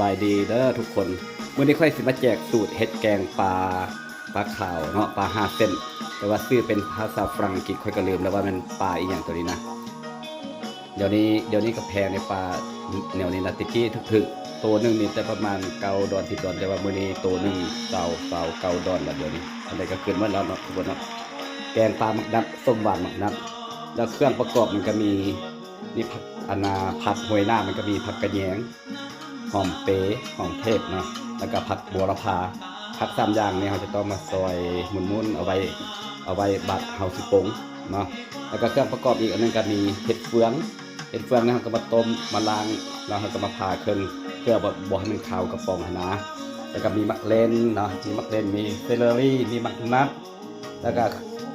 บายดีเด้อทุกคนมื่อนี้ค่อยสิมาแจกสูตรเห็ดแกงปลาปลาขาวเนาะปลาห้าเส้น แต่ว่าชื่อเป็นภาษาฝรั่งอังกฤษค่อยก็ลืมแล้วว่ามันปลาอีหยังตัวนี้นะเดี๋ยวนี้เดี๋ยวนี้ก็แพงในปลาแนวนี้นะตะกี้ถึกๆตัวหนึ่งนี่แต่ประมาณเกาดอนทิดดอนแต่ว่ามื้อนี้ตัวหนึ่งเกาเกาเกาดอนแล้วเดี๋ยวนี้อะไรก็ขึ้นมาแล้วเนาะทุกคนเนาะแกงปลาหมักนัดส้มหวานหมักนัดแล้วเครื่องประกอบมันก็มีนี่ผักอนาผักหวยหน้ามันก็มีผักกระแยง หอมเป๊หอมเทศเนาะแล้วก็ผักบัวระพาผักสามอย่างเนี่ยเราจะต้องมาซอยหมุนๆเอาไว้เอาไว้บัดเฮาสิปงเนาะแล้วก็เครื่องประกอบอีกอันหนึงก็มีเห็ดเฟืองเห็ดเฟืองเนี่ยเราก็มาต้มมาล้างแล้วเราก็มาผ่าเครื่องเพื่อบ่บ่ให้มันขาวกระป๋องนะแล้วก็มีมักเล่นเนาะมีมักเล่นมีเซเลอรี่มีมักนัดแล้วก็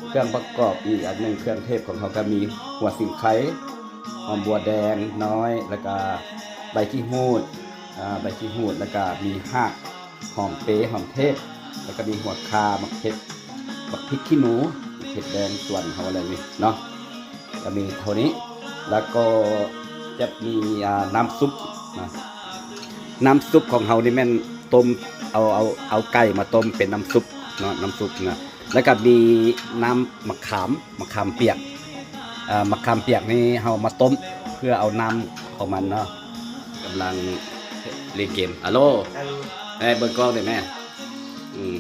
เครื่องประกอบอีกอันหนึ่งเครื่องเทศของเขาก็มีหัวสิงไคหอมบัวแดงน้อย แล้วก็ใบขี้หูด ใบขี้หูดแล้วก็มีหักหอมเป๊หอมเทศ แล้วก็มีหัวคามักเผ็ดบักพริกขี้หนูเผ็ดแดงส่วนเขาอะไรนี่เนาะก็มีเท่านี้ แล้วก็จะมีน้ำซุปนะน้ำซุปของเขานี่แม่นต้มเอาเอาเอาไก่มาต้มเป็นน้ำซุปเนาะน้ำซุปนะแล้วก็มีน้ำมะขามมะขามเปียกมะขามเปียกนี่เรามาต้มเพื่อเอาน้ำของมันเนาะกำลัง เล่นเกมอะโลแม่เบิร์กล้องได้แม่อืม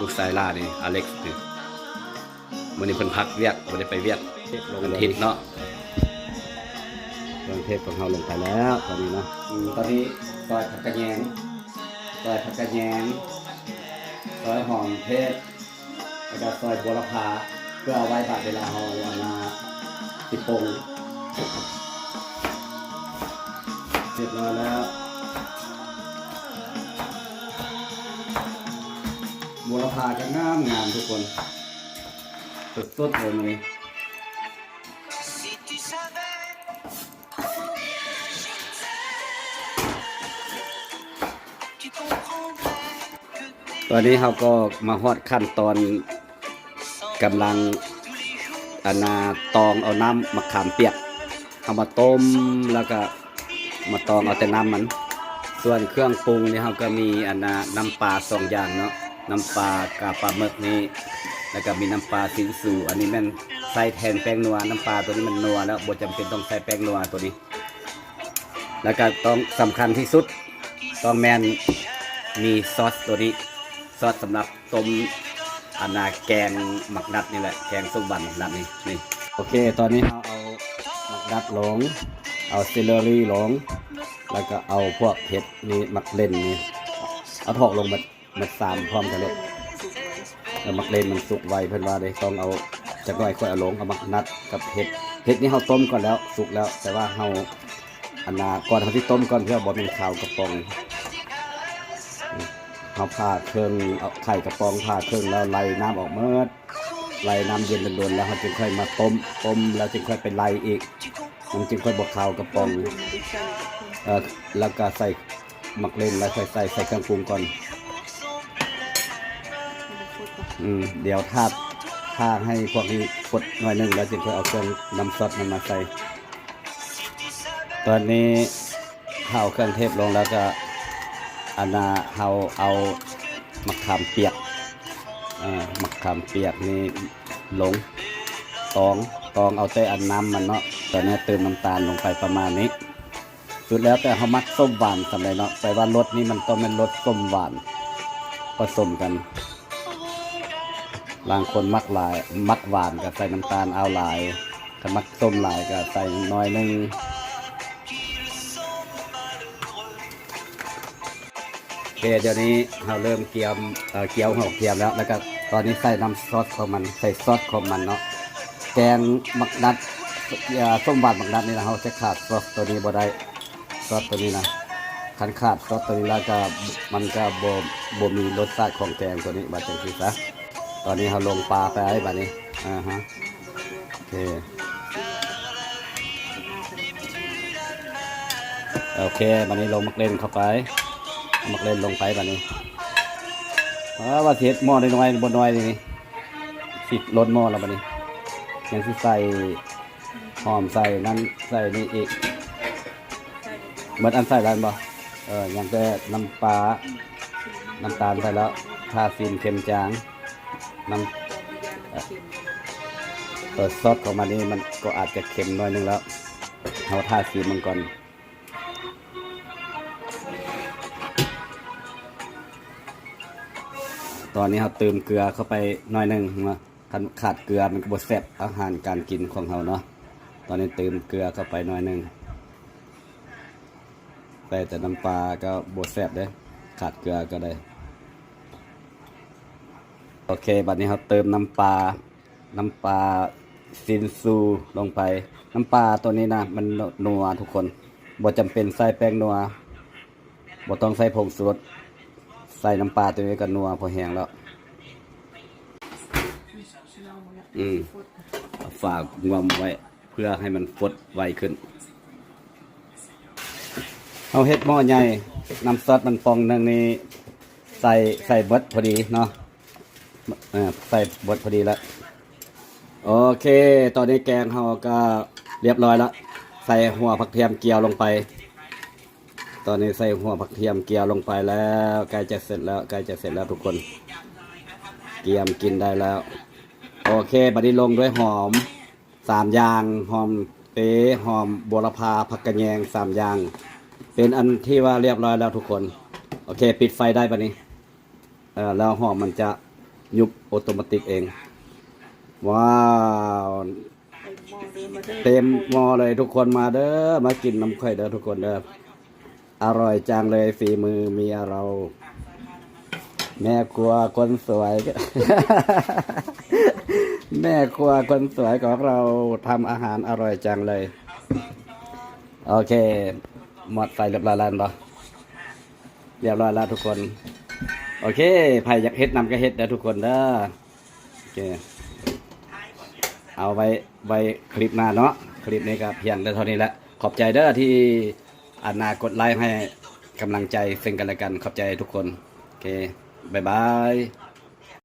ลูกสายล่านี่อเล็กซ์นี่วันนี้เพิ่นพักเวียกวันนี้ไปเวียกวันอาทิตย์เนาะเครื่องเทศของเราลงไปแล้วตอนนี้เนาะอืมตอนนี้ซอยผักกระแยงซอยผักกระแยงซอยหอมเทศแล้วก็ซอยบัวละพาเพื่อเอาไว้บัดเวลาเราเอามาติดปง เสร็จแล้วแล้วบัวลพาก็งามงามทุกคนสดสดๆเลยมันนี้ Si tu savais, tu comprendrais que t'es ตอนนี้เราก็มาฮอดขั้นตอนกำลังอนาตองเอาน้ำมะขามเปียกเอามาต้มแล้วก็ มาตองเอาแต่น้ำมัน ส่วนเครื่องปรุงนี่เราก็มีอันนาน้ำปลาสองอย่างเนาะน้ำปลากาปลาหมึกนี่แล้วก็มีน้ำปลาสินสูอันนี้มันใส่แทนแป้งนัวน้ำปลาตัวนี้มันนัวแล้วบ่จำเป็นต้องใส่แป้งนัวตัวนี้ แล้วก็ต้องสำคัญที่สุดต้องแมนมีซอสตัวนี้ซอสสำหรับต้มอันนาแกงหมักนัดนี่แหละแกงส้มบันหมักนัดนี่นี่โอเค ตอนนี้เราเอาหมักนัดลง เอาเซเลอรี่ลง แล้วก็เอาพวกเห็ดนี่มักเล่นนี่ เอาถอกลงมามาสามพร้อมกันเลยแล้วมักเล่นมันสุกไวเพิ่อนว่าเลยต้องเอาจักน่อยค่อยเอาลงเอามักนัดกับเห็ดเห็ดนี่เราต้มก่อนแล้วสุกแล้ว แต่ว่าเราอันนาก่อนเขาที่ต้มก่อนเพื่อบ่เป็นข้าวกระป๋องเราผ่าเครื่องเอาไข่กระป๋องผ่าเครื่องแล้วไล่น้ำออกเมื่อไล่น้ำเย็นโดนๆแล้วเราจึงค่อยมาต้มต้มแล้วจึงค่อยไปไล่อีก มันจึงค่อยบวกข้าวกระป๋องเอ่อแล้วก็ใส่หมักเล่นแล้วค่อยใส่ใส่เครื่องปรุงก่อน อืมเดี๋ยวทาบท่าให้พวกนี้กดหน่อยหนึงแล้วจึงค่อยเอาเครื่องน้ำซอสมันมาใส่ ตอนนี้ข้าวเครื่องเทศลงแล้วก็อันนาเฮาเอามะขามเปียกอ่ามะขามเปียกนี่ลงตองตองเอาแต่อันน้ำมันเนาะ ตอนนี้เติมน้ำตาลลงไปประมาณนี้ สุดแล้วแต่เขามักส้มหวานสำหรับเนาะแต่ว่ารสนี้มันต้องเป็นรสส้มหวานผสมกันบางคนมักหลาย มักหวานก็ใส่น้ำตาลเอาหลายถ้ามักส้มหลายก็ใส่น้อยนึงโอเคเดี๋ยวนี้เราเริ่มเกี๊ยมเออเกี๊ยวหัวเทียมแล้ว แล้วก็ตอนนี้ใส่น้ำซอสของมัน ใส่ซอสของมันเนาะ แกงมักนัด ส้มหวานมักนัดนี่นะเราจะขาดซอสตัวนี้บ่ได้ซอสตัวนี้นะคันขาดซอสตัวนี้แล้วก็มันก็บ่บ่มีรสชาติของแกงตัวนี้มาดจังซี่ซะตอนนี้เราลงปลาไปให้บัดนี้อ่าฮะโอเคโอเคบัดนี้ลงมักเล่นเข้าไป มักเล่นลงไปบัดนี้เพราะว่าเสียหม้อน้อยบนน้อยนี่สิลดหม้อแล้วบัดนี้ยังสิใส่ หอมใส่นั่นใส่นี่อีกเบิดอันใส่แล้วบ่เอออย่างแต่น้ำปลาน้ำตาลไปแล้วทาซีนเค็มจางน้ำเออซอสของมันนี่มันก็อาจจะเค็มหน้อยนึงแล้วเอาทาซีนมันก่อนตอนนี้เราเติมเกลือเข้าไปหน้อยหนึงนะขาดเกลือมันก็บดแซ่บอาหารการกินของเราเนาะ ตอนนี้เติมเกลือเข้าไปหน้อยหนึงใส่แต่น้ำปลาก็บดแซ่บเด้ขาดเกลือก็ได้ โอเค บัดนี้เราเติมน้ำปลา น้ำปลาซินซูลงไป น้ำปลาตัวนี้นะ มันนัวทุกคนบ่จำเป็นใส่แป้งนัวบ่ต้องใส่ผงชูรใส่น้ำปลาตัวนี้ก็นัวพอแห้งแล้ว อืมฝากงวมไว้ เพื่อให้มันฟดไวขึ้นเอาเฮ็ดหม้อใหญ่น้ำซอสมันฟองนึงนี่ใส่ใส่เบิดพอดีเนาะใส่บดพอดีแล้วโอเค ตอนนี้แกงเราก็เรียบร้อยแล้วใส่หัวผักเทียมเกียวลงไป ตอนนี้ใส่หัวผักเทียมเกียวลงไปแล้วใกล้จะเสร็จแล้วใกล้จะเสร็จแล้วทุกคน เกียมกินได้แล้ว โอเคบัดนี้ลงด้วยหอม สามอย่างหอมเป๊ะหอมบัวละพาผักกระแยงสามอย่าง เป็นอันที่ว่าเรียบร้อยแล้วทุกคน โอเค ปิดไฟได้ปะนี้เออแล้วหอมมันจะยุบออโตเมติเอง ว้าวเต็มหม้อเลยทุกคนมาเด้อมากินน้ำข่อยเด้อทุกคนเด้ออร่อยจังเลยฝีมือเมียเรา แม่ครัวคนสวย แม่ครัวคนสวยของเราทำอาหารอร่อยจังเลย โอเค หมดไฟเรียบร้อยแล้วเนาะเรียบร้อยแล้วทุกคน โอเคไผ่อยากเฮ็ดนำก็เฮ็ดเด้อทุกคนเด้อโอเค เอาไว้ไว้คลิปหน้าเนาะคลิปนี้ก็เพียงเท่านี้แหละขอบใจเด้อที่อานากดไลค์ให้กำลังใจซึ่งกันและกันขอบใจทุกคน โอเค บ๊ายบาย